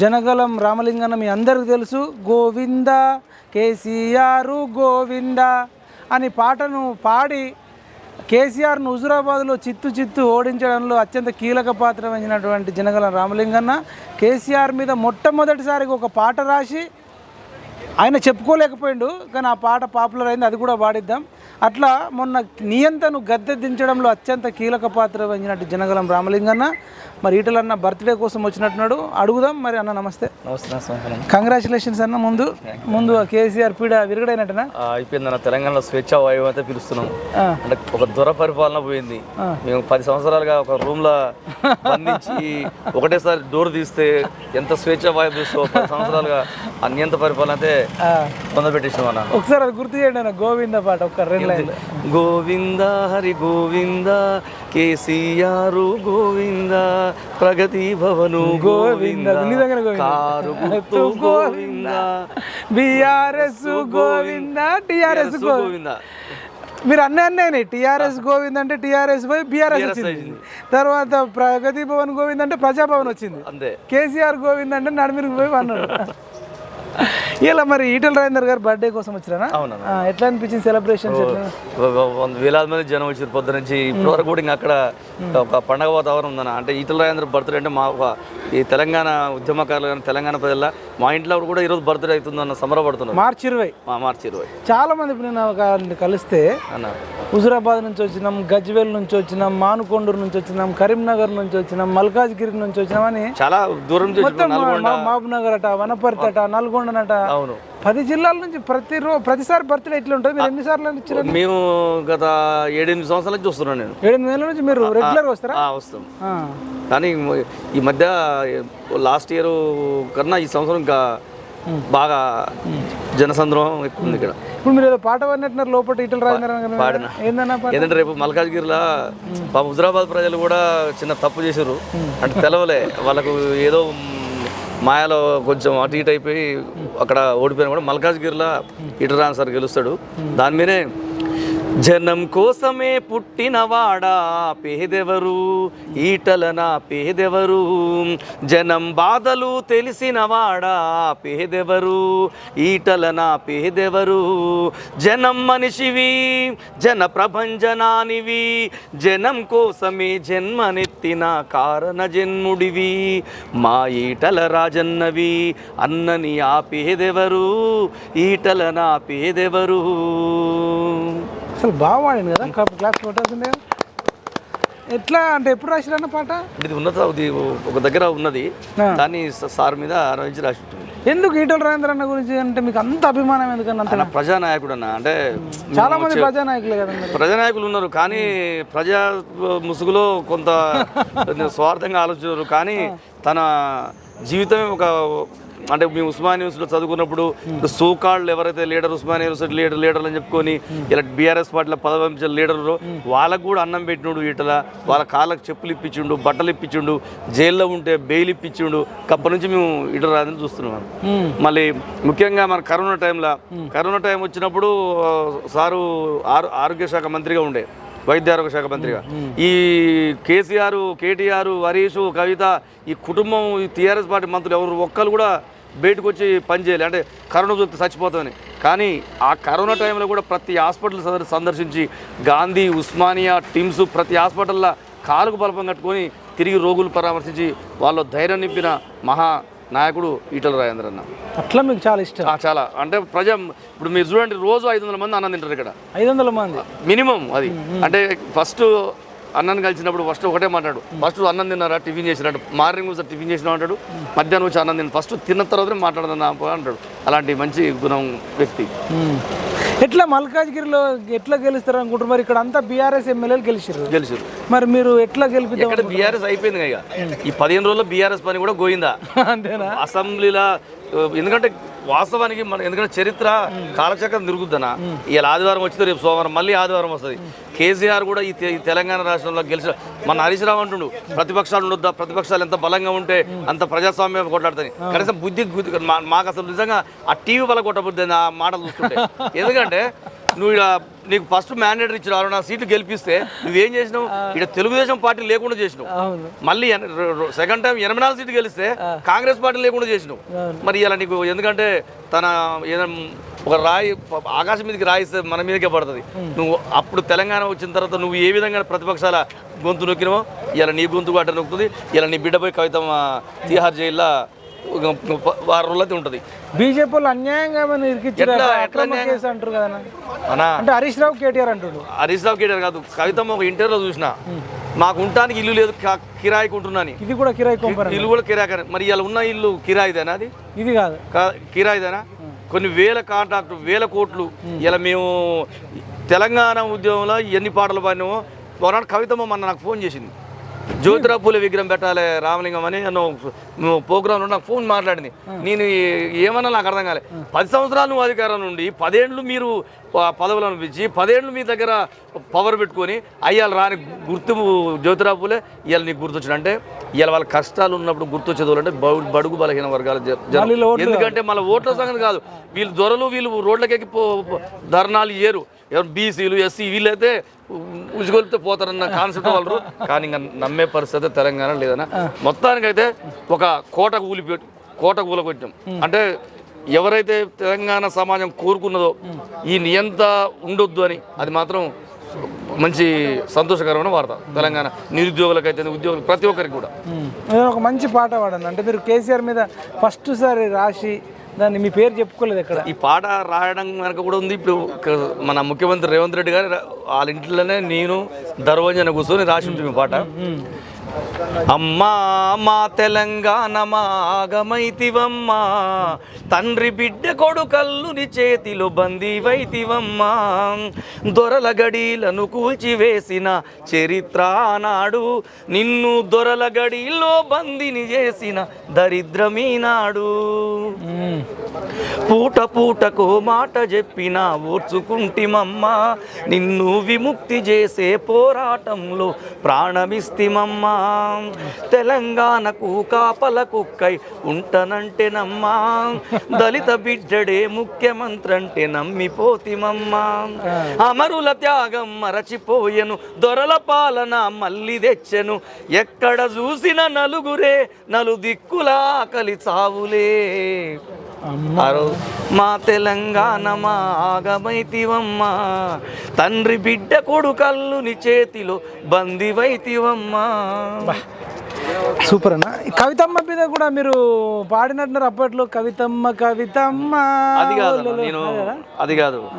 జనగలం రామలింగన్న మీ అందరికీ తెలుసు. గోవింద కేసీఆర్ గోవింద అని పాటను పాడి కేసీఆర్ను హుజురాబాద్లో చిత్తు చిత్తు ఓడించడంలో అత్యంత కీలక పాత్ర వహించినటువంటి జనగలం రామలింగన్న కేసీఆర్ మీద మొట్టమొదటిసారిగా ఒక పాట రాసి ఆయన చెప్పుకోలేకపోయిండు కానీ ఆ పాట పాపులర్ అయింది అది కూడా పాడిద్దాం. అట్లా మొన్న నియంతను గద్దె దించడంలో అత్యంత కీలక పాత్ర వహించినట్టు జనగలం రామలింగన్న. మరి ఈటలన్న బర్త్డే కోసం వచ్చినట్టున్నాడు. అడుగుదాం మరి అన్న నమస్తే. కంగ్రాచులేషన్స్ అన్న ముందు. ముందు కేసీఆర్ పీడ విరగడైనట్టునా? అయిపోయింది అన్న తెలంగాణలో స్వేచ్ఛ వాయువు అయితే పిలుస్తున్నాం. అంటే ఒక దొర పరిపాలన పోయింది. మేము పది సంవత్సరాలుగా ఒక రూమ్లో బంధించి ఒకటేసారి డోర్ తీస్తే ఎంత స్వేచ్ఛ వాయువు పిలుస్తో పది సంవత్సరాలుగా ఆ నియంత పరిపాలన అయితే ఆ. పొందబెట్టేసినాం అన్న. ఒకసారి అది గుర్తు చేయండి అన్న గోవింద పాట ఒక్క రెండు లైన్లు. గోవింద హరి గోవింద కేసీఆర్ గోవింద. ప్రగతి భవను గోవింద గోవింద. కారు గుర్తు గోవింద. బీఆర్ఎస్ గోవింద టిఆర్ఎస్ గోవింద. మీరు అన్నీ అన్నీ టీఆర్ఎస్ గోవింద్ అంటే టీఆర్ఎస్ పోయి బీఆర్ఎస్ వచ్చింది. తర్వాత ప్రగతి భవన్ గోవింద్ అంటే ప్రజాభవన్ వచ్చింది. అంతే. కేసీఆర్ గోవింద్ అంటే నడిమిరికి పోయి అన్నాడు ఇలా మరి ఈటల రాజేందర్ గారు బర్త్డే కోసం వచ్చారా. ఎట్లా అనిపించింది వంద వేలాది మంది జనం వచ్చారు పొద్దు నుంచి. ఇప్పటి వరకు కూడా ఇంకా అక్కడ ఒక పండగ వాతావరణం ఉందన్న. అంటే ఈటల రాజేంద్ర బర్త్డే అంటే మా ఈ తెలంగాణ ఉద్యమకారులు కానీ తెలంగాణ ప్రజల మా ఇంట్లో కూడా ఈరోజు బర్త్డే అవుతుందన్న సంబరపడుతున్నారు మార్చి ఇరవై. మా మార్చి ఇరవై. చాలా మంది ఇప్పుడు నేను ఒక కలిస్తే అన్న. హుజురాబాద్ నుంచి వచ్చినాం గజ్వేల్ నుంచి వచ్చినాం మానుకొండూరు నుంచి వచ్చినాం కరీంనగర్ నుంచి వచ్చినాం మల్కాజ్గిరి నుంచి వచ్చినాం అని చాలా దూరం మహబూబ్ నగర్ అట వనపర్తి అట నల్గొండనట అవును. పది జిల్లాల నుంచి ప్రతి రో ప్రతిసారి బర్త్డే ఎట్లా ఉంటుంది. మీరు ఎన్నిసార్లు ఇచ్చారు మేము గత ఏడెనిమిది సంవత్సరాల నుంచి చూస్తున్నాను నేను. ఏడెనిమిది నెలల నుంచి మీరు రెగ్యులర్ వస్తారా? వస్తాం. కానీ ఈ మధ్య లాస్ట్ ఇయర్ కన్నా ఈ సంవత్సరం ఇంకా బాగా జనసంద్రహం ఎక్కువ ఉంది ఇక్కడ. ఇప్పుడు మీరు ఏదో పాట పాడినట్టున్నారు లోపల ఇటల్ పాడినా. ఏంటంటే రేపు మల్కాజ్గిరిలో పాప హుజరాబాద్ ప్రజలు కూడా చిన్న తప్పు చేశారు అంటే తెలవలే. వాళ్ళకు ఏదో మాయాలో కొంచెం అటు ఇటు అయిపోయి అక్కడ ఓడిపోయినా కూడా మల్కాజ్గిరిలో ఇటరాన్ సార్ గెలుస్తాడు. దాని మీదే జనం కోసమే పుట్టినవాడా పేదెవరు? ఈటలన పేదెవరు? జనం బాధలు తెలిసినవాడా పేదెవరు? ఈటలన పేదెవరు? జనం మనిషివి జన ప్రభంజనానివి జనం కోసమే జన్మనెత్తిన కారణ జన్ముడివి. మా ఈటల రాజన్నవి అన్నని ఆ పేదెవరు? ఈటలన పేదెవరు? అసలు బాగా పాడింది కదా. క్లాప్స్ కొట్టాల్సిందే కదా. ఎట్లా అంటే ఎప్పుడు రాసిరన్న పాట? ఇది ఉన్నత ఒక దగ్గర ఉన్నది. దాన్ని సార్ మీద ఆలోచించి రాసి ఉంటుంది ఎందుకు ఈటల రాజేంద్ర అన్న గురించి అంటే మీకు అంత అభిమానం ఎందుకని అంత ప్రజానాయకుడు అన్న. అంటే చాలా మంది ప్రజానాయకులే కదా ప్రజానాయకులు ఉన్నారు కానీ ప్రజా ముసుగులో కొంత స్వార్థంగా ఆలోచించారు. కానీ తన జీవితమే ఒక అంటే మేము ఉస్మాన్ యూనివర్సిటీలో చదువుకున్నప్పుడు సూకాళ్ళు సోకాళ్ళు ఎవరైతే లీడర్ ఉస్మాన్ యూనివర్సిటీ లీడర్ లీడర్లు అని చెప్పుకొని ఇలా బీఆర్ఎస్ పార్టీలో పదవించిన లీడర్లు వాళ్ళకు కూడా అన్నం పెట్టినోడు ఇటల వాళ్ళ కాళ్ళకు చెప్పులు ఇప్పించిండు బట్టలు ఇప్పించిండు జైల్లో ఉంటే బెయిల్ ఇప్పించిండు అప్పటి నుంచి మేము ఇటు రాదని చూస్తున్నాం. మళ్ళీ ముఖ్యంగా మన కరోనా టైంలో కరోనా టైం వచ్చినప్పుడు సారు ఆరో ఆరోగ్య శాఖ మంత్రిగా ఉండే. వైద్య ఆరోగ్య శాఖ మంత్రిగా. ఈ కేసీఆర్ కేటీఆర్ హరీష్ కవిత ఈ కుటుంబం ఈ టీఆర్ఎస్ పార్టీ మంత్రులు ఎవరు ఒక్కరు కూడా బయటకు వచ్చి పనిచేయాలి అంటే కరోనా చూస్తే చచ్చిపోతామని. కానీ ఆ కరోనా టైంలో కూడా ప్రతి హాస్పిటల్ సందర్- సందర్శించి గాంధీ ఉస్మానియా టిమ్స్ ప్రతి హాస్పిటల్లో కాలుకు బలపం కట్టుకొని తిరిగి రోగులు పరామర్శించి వాళ్ళ ధైర్యం నింపిన మహా నాయకుడు ఈటల రాజేంద్ర అన్న అట్లా మీకు చాలా ఇష్టం? చాలా. అంటే ప్రజా ఇప్పుడు మీరు చూడండి రోజు ఐదు వందల మంది అన్నం తింటారు ఇక్కడ. ఐదు వందల మంది? మినిమం అది. అంటే ఫస్ట్ అన్నం కలిసినప్పుడు ఫస్ట్ ఒకటే మాట్లాడు. ఫస్ట్ అన్నం తిన్నారా టిఫిన్ చేసినట్టు. మార్నింగ్ వచ్చి టిఫిన్ చేసిన అంటాడు మధ్యాహ్నం వచ్చి అన్నం తిన్న ఫస్ట్ తిన్న తర్వాతనే మాట్లాడదన్నా అంటాడు. అలాంటి మంచి గుణం వ్యక్తి. ఎట్లా మల్కాజ్గిరిలో ఎట్లా గెలుస్తారు అనుకుంటారు మరి ఇక్కడ అంతా బీఆర్ఎస్ ఎమ్మెల్యేలు గెలిచారు గెలిచారు మరి మీరు ఎట్లా ఇక్కడ బీఆర్ఎస్ అయిపోయింది ఇక. ఈ పదిహేను రోజుల్లో బీఆర్ఎస్ పని కూడా గోయిందా? అంతేనా? అసెంబ్లీలో ఎందుకంటే వాస్తవానికి మన ఎందుకంటే చరిత్ర కాలచక్రం తిరుగుద్దనా? ఇవాళ ఆదివారం వచ్చింది రేపు సోమవారం మళ్ళీ ఆదివారం వస్తుంది. కేసీఆర్ కూడా ఈ తెలంగాణ రాష్ట్రంలో గెలిచిన మన హరీష్ రావు అంటుండు ప్రతిపక్షాలు ఉండొద్దా? ప్రతిపక్షాలు ఎంత బలంగా ఉంటే అంత ప్రజాస్వామ్యం కొట్లాడుతాయి. కనీసం బుద్ధి మాకు అసలు నిజంగా ఆ టీవీ వల్ల కొట్టబుద్ది ఆ మాటలు చూస్తుంటే. ఎందుకంటే నువ్వు ఇక్కడ నీకు ఫస్ట్ మ్యాండేట్ ఇచ్చిన అరవై నాలుగు సీట్లు గెలిపిస్తే నువ్వేం చేసినావు? ఇక్కడ తెలుగుదేశం పార్టీ లేకుండా చేసినావు. మళ్ళీ సెకండ్ టైం ఎనభై నాలుగు సీట్లు గెలిస్తే కాంగ్రెస్ పార్టీ లేకుండా చేసినావు. మరి ఇలా నీకు ఎందుకంటే తన ఏదైనా ఒక రాయి ఆకాశం మీదకి రాయిస్తే మన మీదకే పడుతుంది. నువ్వు అప్పుడు తెలంగాణ వచ్చిన తర్వాత నువ్వు ఏ విధంగా ప్రతిపక్షాల గొంతు నొక్కినావో ఇలా నీ గొంతు అట్ట నొక్కుతుంది. ఇలా నీ బిడ్డపై కవిత తిహార్ జైల్లో వారం రోజులైతే ఉంటుంది. బీజేపీ వాళ్ళు అన్యాయంగా ఏమైనా ఇరికిచ్చారు. అంటారు కదా అంటే హరీష్ రావు కేటీఆర్ అంటుడు. హరీష్ రావు కేటీఆర్ కాదు. కవితమ్మ ఒక ఇంటర్వ్యూలో చూసిన మాకు ఉండటానికి ఇల్లు లేదు కిరాయికి ఉంటున్నాను. ఇది కూడా కిరాయి ఇల్లు కూడా కిరాయి మరి ఇలా ఉన్న ఇల్లు కిరాయిదేనా అది? ఇది కాదు. కిరాయిదేనా? కొన్ని వేల కాంట్రాక్ట్ వేల కోట్లు. ఇలా మేము తెలంగాణ ఉద్యమంలో ఎన్ని పాటలు పాడినామో ఒకనాడు కవితమ్మ మొన్న నాకు ఫోన్ చేసింది. జ్యోతిరావు పూలే విగ్రహం పెట్టాలి రామలింగం అని నన్ను ప్రోగ్రామ్ నాకు ఫోన్ మాట్లాడింది. నేను ఏమన్నా నాకు అర్థం కాలే. పది సంవత్సరాలు నువ్వు అధికారం నుండి పదేళ్ళు మీరు ప- పదవులను ఇచ్చి పదేళ్ళు మీ దగ్గర పవర్ పెట్టుకొని అయ్యాలు రాని గుర్తు జ్యోతిరావు పూలే ఇవాళ నీకు గుర్తొచ్చిన. అంటే ఇవాళ వాళ్ళ కష్టాలు ఉన్నప్పుడు గుర్తొచ్చేది అంటే బడుగు బలహీన వర్గాల ఎందుకంటే మళ్ళీ ఓట్ల సంగతి కాదు. వీళ్ళు దొరలు వీళ్ళు రోడ్లకెక్కి ధర్నాలు ఇయ్యరు. ఎవరు బీసీలు ఎస్సీ వీళ్ళైతే ఉసుగొలితే పోతారన్న కాన్సెప్ట్ వాళ్ళు. కానీ ఇంకా నమ్మే పరిస్థితి తెలంగాణ లేదన్న. మొత్తానికైతే ఒక కోట కూలిపెట్టి కోట కూలకొట్టాం అంటే ఎవరైతే తెలంగాణ సమాజం కోరుకున్నదో ఈ నియంత ఉండొద్దు అని అది మాత్రం మంచి సంతోషకరమైన వార్త. తెలంగాణ నిరుద్యోగులకైతే ఉద్యోగులు ప్రతి ఒక్కరికి కూడా. నేను ఒక మంచి పాట పాడాను. అంటే మీరు కేసీఆర్ మీద ఫస్ట్ సారి రాసి దాన్ని మీ పేరు చెప్పుకోలేదు ఎక్కడ? ఈ పాట రాయడం వెనక కూడా ఉంది. ఇప్పుడు మన ముఖ్యమంత్రి రేవంత్ రెడ్డి గారు వాళ్ళ ఇంట్లోనే నేను దర్వంజన కూర్చొని రాసి ఉంటుంది ఈ పాట అమ్మా మా తెలంగాణ మా ఆగమైతివమ్మా తండ్రి బిడ్డ కొడుకల్లుని చేతిలో బందీవైతివమ్మా. దొరల గడీలను కూల్చివేసిన చరిత్ర నాడు నిన్ను దొరల గడిలో బందిని చేసిన దరిద్రమీనాడు. పూట పూటకు మాట చెప్పినా ఓర్చుకుంటిమమ్మా. నిన్ను విముక్తి చేసే పోరాటంలో ప్రాణమిస్తిమమ్మా. తెలంగాణకు కాపల కుక్కై ఉంటనంటేనమ్మా దళిత బిడ్డడే ముఖ్యమంత్రి అంటే నమ్మిపోతిమమ్మా అమరుల త్యాగం మరచిపోయెను. దొరల పాలన మళ్ళీ తెచ్చెను. ఎక్కడ చూసిన నలుగురే నలు దిక్కులా ఆకలి చావులే. మా తెలంగాణ మా ఆగమైతివమ్మా. తండ్రి బిడ్డ కొడుకల్లుని చేతిలో బందివైతివమ్మా. సూపర్ అన్న కవితమ్మ మీద కూడా మీరు పాడినట్టున్నారు అప్పట్లో. కవితమ్మ కవితమ్మ. అది కాదు నేను అది కాదు?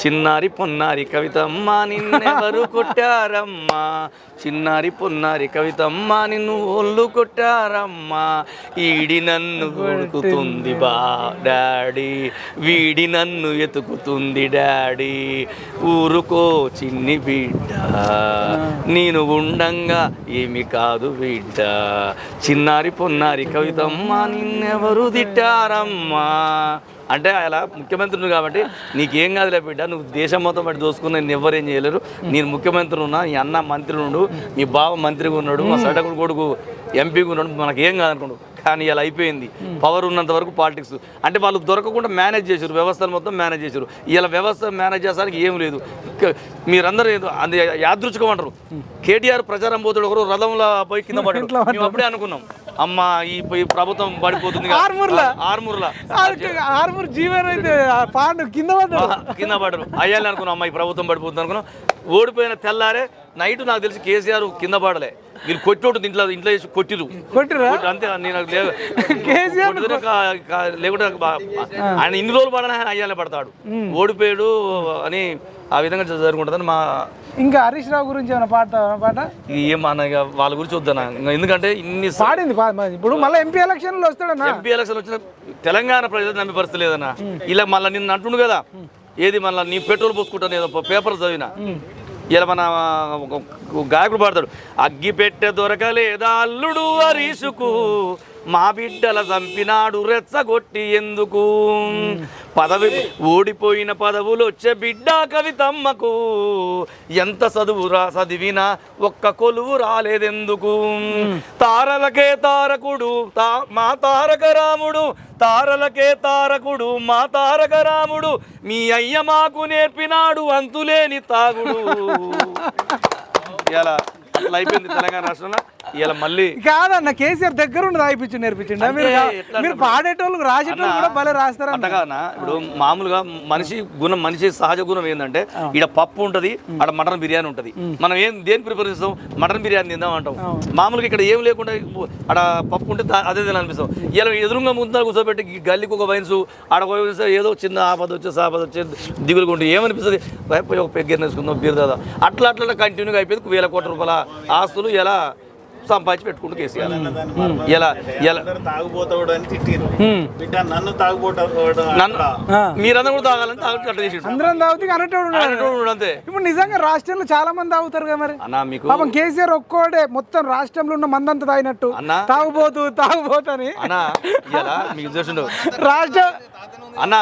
చిన్నారి పొన్నారి కవితమ్మ నిన్నెవరు కొట్టారమ్మా? చిన్నారి పొన్నారి కవితమ్మ నిన్ను ఒళ్ళు కొట్టారమ్మా? ఈడి నన్ను కొడుకుతుంది బా డాడీ. వీడి నన్ను ఎతుకుతుంది డాడీ. ఊరుకో చిన్ని బిడ్డ. నేను ఉండంగా ఏమి కాదు బిడ్డ. చిన్నారి పొన్నారి కవితమ్మ నిన్నెవరు తిట్టారమ్మా. అంటే అలా ముఖ్యమంత్రులు కాబట్టి నీకేం కాదులే బిడ్డ నువ్వు దేశం మొత్తం బట్టి దోసుకుని నేను ఎవరేం చేయలేరు. నేను ముఖ్యమంత్రి ఉన్నా నీ అన్న మంత్రి ఉండు మీ బావ మంత్రిగా ఉన్నాడు మా సడకుడు కొడుకు ఎంపీగా ఉన్నాడు మనకి ఏం కానీ ఇలా అయిపోయింది. పవర్ ఉన్నంత వరకు పాలిటిక్స్ అంటే వాళ్ళు దొరకకుండా మేనేజ్ చేశారు వ్యవస్థను మొత్తం మేనేజ్ చేశారు. ఇలా వ్యవస్థ మేనేజ్ చేసానికి ఏం లేదు. మీరందరూ అది యాదృచ్ఛికం అంటారు. కేటీఆర్ ప్రచారం పోతాడు ఒకరు రథంలో పోయి కింద పడ్డాడు. మేము అప్పుడే అనుకున్నాం అమ్మ ఈ ప్రభుత్వం పడిపోతుంది కదా. ఆర్మూర్లా? ఆర్మూర్లా. ఆర్మూర్ జీవన్ అయితే ఆ పాండు కింద పడ్డాడు. కింద పడరు అయ్యాలి అనుకున్నాం అమ్మ ఈ ప్రభుత్వం పడిపోతుంది అనుకున్నాం ఓడిపోయిన తెల్లారే నైట్ నాకు తెలిసి కేసీఆర్ కింద పడలే. వీళ్ళు కొట్టోడు ఇంట్లో ఇంట్లో వేసి కొట్టిరు. కొట్టిరా? కొట్టి- అంతే నేను లే- కేసీఆర్ కొట్టితే కా- కా- లేకుంటే బా- ఆయన ఇన్ని రోజులు పడని ఆయన అయ్యాలే పడతాడు. ఓడిపోయాడు అని ఆ విధంగా జరుగుతుంటుందని మా ఇంకా హరీష్ రావు గురించి ఏమైనా పాట పాట? ఏం మన ఇక వాళ్ళ గురించి వద్దనా ఇంకా ఎందుకంటే ఇన్ని పాడింది ఇప్పుడు మళ్ళీ ఎంపీ ఎలక్షన్లో వస్తాడన్నా? ఎంపీ ఎలక్షన్ వచ్చిన తెలంగాణ ప్రజలు నమ్మే పరిస్థితి లేదన్న ఇలా మళ్ళీ నిన్ను అంటుండు కదా ఏది మళ్ళీ నీ పెట్రోల్ పోసుకుంటాను ఏదో పేపర్ చదివిన. ఇలా మన గాయకుడు పాడతాడు. అగ్గిపెట్టె దొరకలేదా అల్లుడు అరీసుకు? మా బిడ్డల చంపినాడు రెచ్చగొట్టి ఎందుకు? పదవి ఓడిపోయిన పదవులు వచ్చే బిడ్డ కవితమ్మకు. ఎంత చదువు రా చదివినా ఒక్క కొలువు రాలేదెందుకు? తారలకే తారకుడు తా మా తారక రాముడు తారలకే తారకుడు మా తారక రాముడు మీ అయ్య మాకు నేర్పినాడు అంతులేని తాగుడు. ఇలా అట్లా అయిపోయింది తెలంగాణ రాష్ట్రంలో. ఇలా మళ్ళీ కాదన్న కేసీఆర్ దగ్గర ఉండి రాయిపించి నేర్పించిండు. మీరు అంటే మీరు పాడేటోళ్ళు రాసేటోళ్ళు కూడా భలే రాస్తారన్న. అంతగానా ఇప్పుడు మామూలుగా మనిషి గుణం మనిషి సహజ గుణం ఏంటంటే ఈడ పప్పు ఉంటది ఆడ మటన్ బిర్యానీ ఉంటది. మనం ఏం దేని ప్రిపేర్ చేస్తాం? మటన్ బిర్యానీ తిందాం అంటాం. మామూలుగా ఇక్కడ ఏం లేకుండా ఆడ పప్పు ఉంటే అదే తినాలి అనిపిస్తాం. ఇలా ఎదురుగా ముందు కూర్చోబెట్టి గల్లీకి ఒక వైన్స్ ఆడ ఏదో చిన్న ఆపద వచ్చే ఆపద వచ్చే దిగులు కొంటే ఏమనిపిస్తుంది? ఒక పెగ్గర వేసుకుందాం బీర్ దాదా అట్లా అట్లా కంటిన్యూగా అయిపోయింది. వేల కోట్ల రూపాయల ఆస్తులు ఎలా సంపాదించి పెట్టుకుంటూ కేసీఆర్. ఎలా ఎలా అని. మీరందరూ కూడా తాగాలని తాగట్టు అందరం తాగుతూ అనేటోడు. అంతే. ఇప్పుడు నిజంగా రాష్ట్రంలో చాలా మంది తాగుతారు కదా మరి. అన్న మీకు పాపం కేసీఆర్ ఒక్కోడే మొత్తం రాష్ట్రంలో ఉన్న మందంతా తాగినట్టు. అన్న తాగుబోతు తాగుబోతని అన్న ఇలా మీకు చూసిండు. రాష్ట్ర అన్న.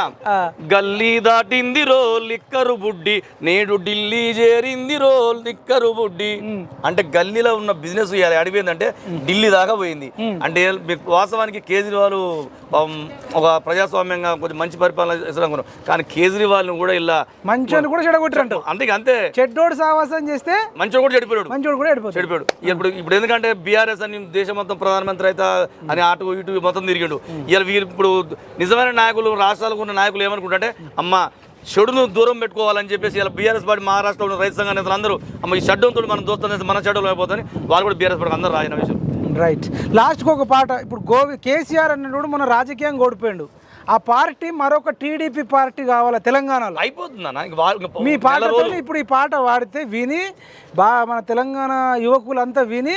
గల్లీ దాటింది రో లిక్కరు బుడ్డి నేడు ఢిల్లీ చేరింది రో లిక్కరు బుడ్డి. అంటే గల్లీలో ఉన్న బిజినెస్ అడిపోయిందంటే ఢిల్లీ దాకా పోయింది. అంటే వాస్తవానికి కేజ్రీవాల్ ఒక ప్రజాస్వామ్యంగా కొంచెం మంచి పరిపాలన చేస్తాం అనుకున్నాం కానీ కేజ్రీవాల్ కూడా ఇలా మంచోని కూడా చెడగొట్టిరంట అంతే అంతే. చెడ్డోడు సావాసం చేస్తే మంచిగా కూడా చెడిపోయాడు. మంచోడు కూడా చెడిపోయాడు. ఇప్పుడు ఇప్పుడు ఎందుకంటే బీఆర్ఎస్ అని దేశం మొత్తం ప్రధానమంత్రి అయితే అని అటు ఇటు మొత్తం తిరిగిండు. ఇలా వీరు ఇప్పుడు నిజమైన నాయకులు రాష్ట్రాలకు ఉన్న నాయకులు ఏమనుకుంటే అమ్మ చెడును దూరం పెట్టుకోవాలని చెప్పేసి ఇలా బీఆర్ఎస్ పార్టీ మహారాష్ట్రలో ఉన్న రైతు సంఘ నేతలు అందరూ అమ్మ ఈ షడ్డంతో మనం దోస్తాం మన షడ్డం అయిపోతుంది వాళ్ళు కూడా బీఆర్ఎస్ పార్టీ అందరూ రాసిన విషయం రైట్ లాస్ట్కి ఒక పాట ఇప్పుడు గోవి కేసీఆర్ అన్నప్పుడు మన రాజకీయంగా ఓడిపోయాడు. ఆ పార్టీ మరొక టీడీపీ పార్టీ కావాలా తెలంగాణలో? అయిపోతుంది మీ రోజులు. ఇప్పుడు ఈ పాట వాడితే విని బా మన తెలంగాణ యువకులంతా విని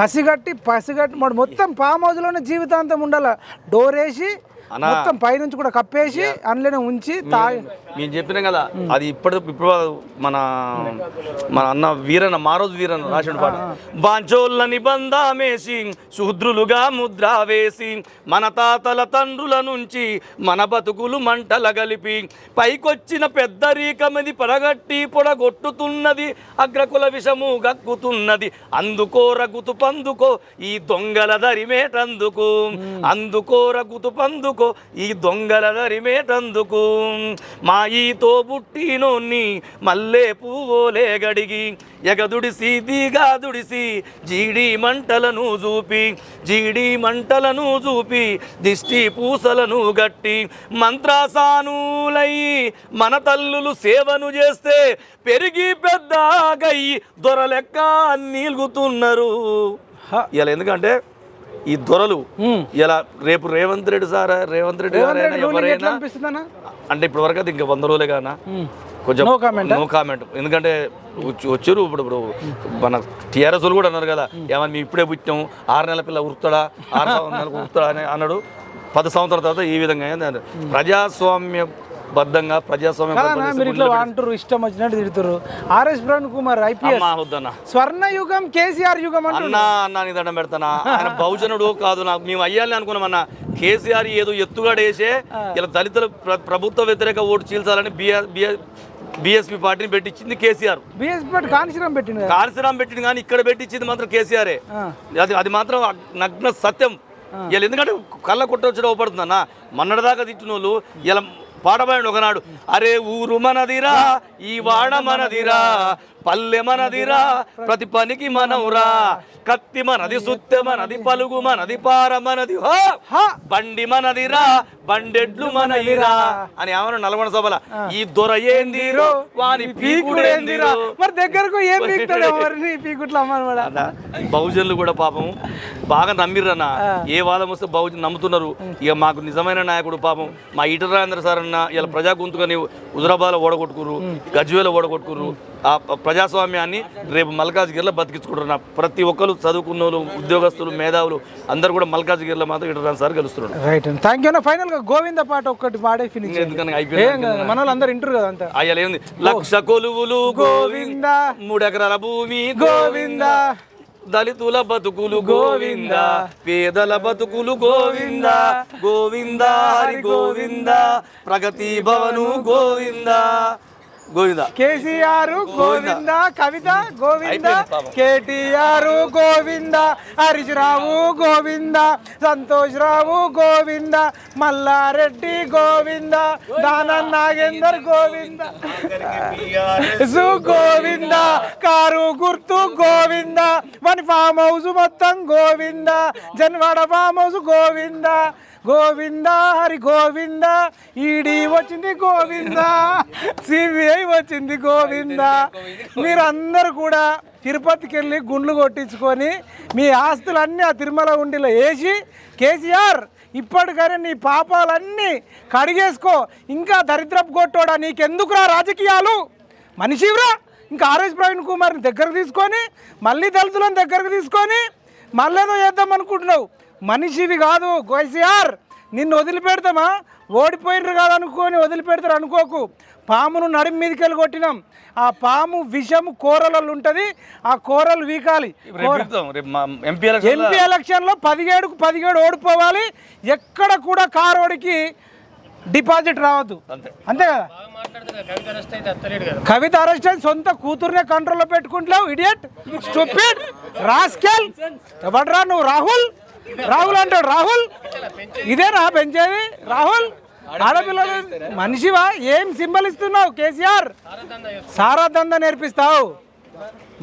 కసిగట్టి పసిగట్టి మొత్తం ఫామ్ హౌస్లోనే జీవితాంతం ఉండాల? డోర్ వేసి అన్నా. మొత్తం పైనుంచి కూడా కప్పేసి అందులోనే ఉంచి తాగి మేము చెప్పినాం కదా అది ఇప్పటి ఇప్పుడు మన మన అన్న వీరన్న మారోజు వీరన్న రాసిన పాట. బాంచోళ్ళని బంధామేసి శూద్రులుగా ముద్ర వేసి మన తాతల తండ్రుల నుంచి మన బతుకులు మంటల గలిపి పైకొచ్చిన పెద్దరీకమది పడగట్టి పొడగొట్టుతున్నది అగ్రకుల విషము గక్కుతున్నది. అందుకో రగుతు పందుకో ఈ దొంగల దరిమేటందుకు. అందుకో రగుతు పందుకో ఈ దొంగల దరిమేటందుకు మా ఈతో బుట్టినోన్ని మల్లె పువ్వులే గడిగి ఎగదుడిసి దిగాదుడిసి జీడి మంటలను చూపి జీడి మంటలను చూపి దిష్టి పూసలను గట్టి మంత్రాసానులయ్యి మన తల్లులు సేవను చేస్తే పెరిగి పెద్దగయ్యి దొరలెక్క నీలుగుతున్నారు హ. ఇలా ఎందుకంటే ఈ దొరలు. ఇలా రేపు రేవంత్ రెడ్డి సార్ రేవంత్ రెడ్డి ఎవరైనా అంటే ఇప్పటి వరకు అది ఇంకా వంద రోజులే కానా? కొంచెం? నో కామెంట్ ఎందుకంటే వచ్చి- వచ్చారు ఇప్పుడు ఇప్పుడు మన టీఆర్ఎస్ కూడా అన్నారు కదా ఏమన్నా మేము ఇప్పుడే పుట్టాం ఆరు నెలల పిల్ల ఉరుకుతాడా ఆరు నెలలకు ఉరుకుతాడా అని అన్నాడు. పది సంవత్సరాల తర్వాత ఈ విధంగా. ప్రజాస్వామ్య బద్ధంగా ప్రజాస్వామ్య మీరు ఇట్లా అంటారు ఇష్టం వచ్చినట్టు తిడుతారు ఆర్ఎస్ ప్రవీణ్ కుమార్ ఐపీఎస్ స్వర్ణ యుగం కేసీఆర్ యుగం అన్నా అన్నా నీ దండం పెడతానా? ఆయన బహుజనుడు కాదు నాకు. మేము అయ్యాలని అనుకున్నామన్నా. కేసీఆర్ ఏదో ఎత్తుగాడేసే ఇలా దళితుల ప్ర- ప్రభుత్వ వ్యతిరేక ఓటు చీల్చాలని బిఆర్ బిఆర్ బిఎస్పీ పార్టీని పెట్టించింది కేసీఆర్. బీఎస్పీ పార్టీ పెట్టింది కాన్సరాం పెట్టింది కానీ ఇక్కడ పెట్టించింది మాత్రం కేసీఆరే. అది అది మాత్రం నగ్న సత్యం. ఇలా ఎందుకంటే కళ్ళ కొట్టొచ్చిన అవపడుతుందన్న మన్నటిదాకా తిట్టిన వాళ్ళు ఇలా పాడబడి ఒకనాడు. అరే ఊరు మనదిరా ఈ వాడ మనదిరా పల్లె మనదిరా ప్రతి పనికి మనవురా కత్తి మనది సుత్తె మనది పలుగు మనది పార మనది హో! బండి మనదిరా బండెడ్లు మనయిరా అని ఏమన్నా నల్గొండ సభల ఈ దొర ఏందిరో వాని పీకుడేందిరో మరి దగ్గరకు ఏం పీకుతాడు మరి నీ పీకుట్లు బహుజనులు కూడా పాపం బాగా నమ్మిర్రన్న. ఏ వాదం వస్తే బహుజన్ నమ్ముతున్నారు. ఇక మాకు నిజమైన నాయకుడు పాపం మా ఈట రాజేంద్ర సార్ అన్న ఇలా ప్రజా గొంతుకని హుజరాబాద్లో ఓడగొట్టుకుర్రు గజ్వేలో ఓడగొట్టుకుర్రు. ఆ ప్రజాస్వామ్యాన్ని రేపు మల్కాజ్గిరిలో బతికించుకుంటున్నారు ప్రతి ఒక్కరు చదువుకున్న ఉద్యోగస్తులు మేధావులు అందరూ కూడా మల్కాజ్గిరిలో మాత్రం ఇటు సార్ రైట్ అండి. థ్యాంక్ యూ ఫైనల్గా గోవింద పాట ఒక్కటి పాడే ఫినిష్ ఎందుకని? మన ఇంటారు కదా అంతా. అయ్యాలి ఏముంది? లక్ష కొలువులు గోవింద. మూడెకరాల భూమి గోవింద. దళితుల బతుకులు గోవింద. పేదల బతుకులు గోవింద. గోవింద హరి గోవింద. ప్రగతి భవను గోవింద. గోవింద. కేసీఆర్ గోవింద. కవిత గోవింద. కేటీఆర్ గోవింద హరీష్ రావు గోవింద సంతోష్ రావు గోవింద మల్లారెడ్డి గోవింద దానం నాగేందర్ గోవింద. సు గోవింద కారు గుర్తు గోవింద వన్ ఫామ్ హౌస్ మొత్తం Govinda Janwada farm house Govinda. Govinda Hari Govinda ED వచ్చింది గోవింద సిబిఐ వచ్చింది గోవింద. మీరందరూ కూడా తిరుపతికి వెళ్ళి గుండ్లు కొట్టించుకొని మీ ఆస్తులన్నీ ఆ తిరుమల ఉండిలో వేసి కేసీఆర్ ఇప్పటికైనా నీ పాపాలన్నీ కడిగేసుకో. ఇంకా దరిద్రపు కొట్టోడా నీకెందుకురా రాజకీయాలు? మనిషివరా ఇంకా ఆర్ఎస్ ప్రవీణ్ కుమార్ని దగ్గరకు తీసుకొని మళ్ళీ దళితులను దగ్గరకు తీసుకొని మళ్ళీ ఏదో చేద్దాం అనుకుంటున్నావు. మనిషివి కాదు కేసీఆర్ నిన్ను వదిలిపెడతామా? ఓడిపోయినరు కాదు అనుకొని వదిలిపెడతారు అనుకోకు. పామును నడిమి మీదకి వెళ్ళి కొట్టినాం ఆ పాము విషము కూరలలో ఉంటుంది ఆ కూరలు వీకాలి. ఎంపీ ఎలక్షన్ ఎంపీ ఎలక్షన్లో పదిహేడుకు పదిహేడు ఓడిపోవాలి. ఎక్కడ కూడా కారోడికి డిపాజిట్ రావద్దు. అంతే. అంతే కదా? కవిత అరెస్ట్ అయి సొంత కూతుర్నే కంట్రోల్లో పెట్టుకుంటలేవు ఇడియట్ స్టూపిడ్ రాస్కెల్. ఎవడ్రా నువ్వు రాహుల్? రాహుల్ అంటాడు రాహుల్? ఇదేనా పెంచేది? రాహుల్? ఆడపిల్లలు మనిషివా? ఏం సింబల్ ఇస్తున్నావు కేసీఆర్? సారా నేర్పిస్తావు.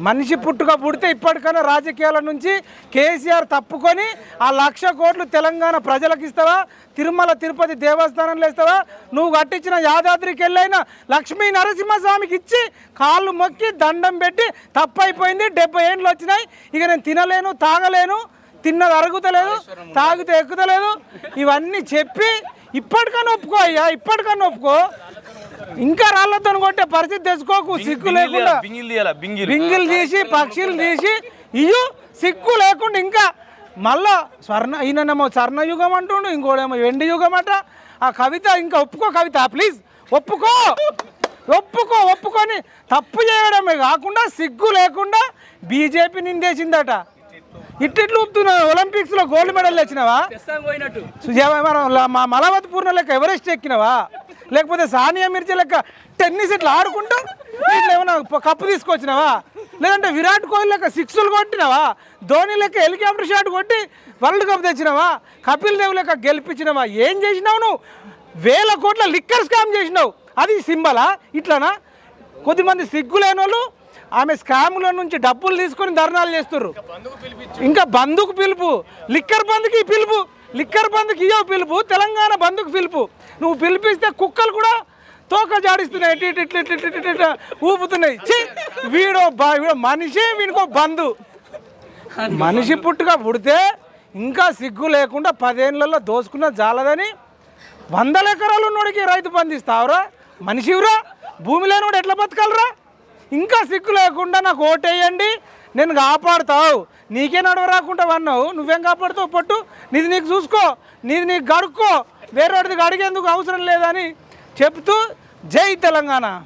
మనిషి పుట్టుక పుడితే ఇప్పటికైనా రాజకీయాల నుంచి కేసీఆర్ తప్పుకొని ఆ లక్ష కోట్లు తెలంగాణ ప్రజలకు ఇస్తావా? తిరుమల తిరుపతి దేవస్థానంలో ఇస్తావా? నువ్వు కట్టించిన యాదాద్రికి వెళ్ళైనా లక్ష్మీ నరసింహస్వామికి ఇచ్చి కాళ్ళు మొక్కి దండం పెట్టి తప్పైపోయింది డెబ్బై ఏండ్లు వచ్చినాయి. ఇక నేను తినలేను తాగలేను. తిన్నది అరుగుతలేదు తాగితే ఎక్కుతలేదు. ఇవన్నీ చెప్పి ఇప్పటికన్నా ఒప్పుకో అయ్యా ఇప్పటికన్నా ఒప్పుకో. ఇంకా రాళ్ళతో కొట్టే పరిస్థితి తెచ్చుకోకు సిగ్గు లేకుండా. బింగిల్ తీసి పక్షులు తీసి ఇయ్యు సిగ్గు లేకుండా ఇంకా మళ్ళా స్వర్ణ ఈయనేమో స్వర్ణ యుగం అంటుండు ఇంకోడేమో వెండి యుగం అట. ఆ కవిత ఇంకా ఒప్పుకో కవిత ప్లీజ్. ఒప్పుకో. ఒప్పుకో ఒప్పుకొని తప్పు చేయడమే కాకుండా సిగ్గు లేకుండా బీజేపీ నిందేసిందట. ఇట్టిట్లు ఊపుతున్నావు ఒలింపిక్స్లో గోల్డ్ మెడల్ తెచ్చినావా? మనం ల- మా మలవతి పూర్ణ లెక్క ఎవరెస్ట్ ఎక్కినవా? లేకపోతే సానియా మిర్చి లెక్క టెన్నిస్ ఇట్లా ఆడుకుంటూ ఇట్లా ఏమైనా కప్పు తీసుకొచ్చినావా? లేదంటే విరాట్ కోహ్లీ లెక్క సిక్స్లు కొట్టినావా? ధోని లెక్క హెలికాప్టర్ షాట్ కొట్టి వరల్డ్ కప్ తెచ్చినావా? కపిల్ దేవ్ లెక్క గెలిపించినావా? ఏం చేసినావు నువ్వు? వేల కోట్ల లిక్కర్ స్కామ్ చేసినావు. అది సింబలా? ఇట్లానా? కొద్దిమంది సిగ్గులేని వాళ్ళు ఆమె స్కాముల నుంచి డబ్బులు తీసుకొని ధర్నాలు చేస్తుర్రు. ఇంకా బంధుకు పిలుపు లిక్కర్ బంధుకి పిలుపు. లిక్కర్ బంధుకి ఇయ్యవు పిలుపు. తెలంగాణ బంధుకు పిలుపు. నువ్వు పిలిపిస్తే కుక్కలు కూడా తోక జాడిస్తున్నాయి. ఇటు ఇటు ఇటు ఇటు ఇటు ఇటు ఇటు ఊపుతున్నాయి! వీడో వీడో మనిషి వీడికో బంధు. మనిషి పుట్టుక పుడితే ఇంకా సిగ్గు లేకుండా పదేళ్ళలో దోసుకున్న జాలదని వందల ఎకరాలు ఉన్నోడికి రైతు బంధిస్తావురా మనిషివురా భూమి లేనివాడు ఎట్లా బతకాలరా? ఇంకా సిగ్గు లేకుండా నాకు ఓటేయండి. నేను కాపాడుతావు నీకే నడవ రాకుండా అన్నావు. నువ్వేం కాపాడుతావు? పట్టు. నీది నీకు చూసుకో. నీది నీకు గడుక్కో. వేరేవాడిది అడిగేందుకు అవసరం లేదని చెప్తూ జై తెలంగాణ.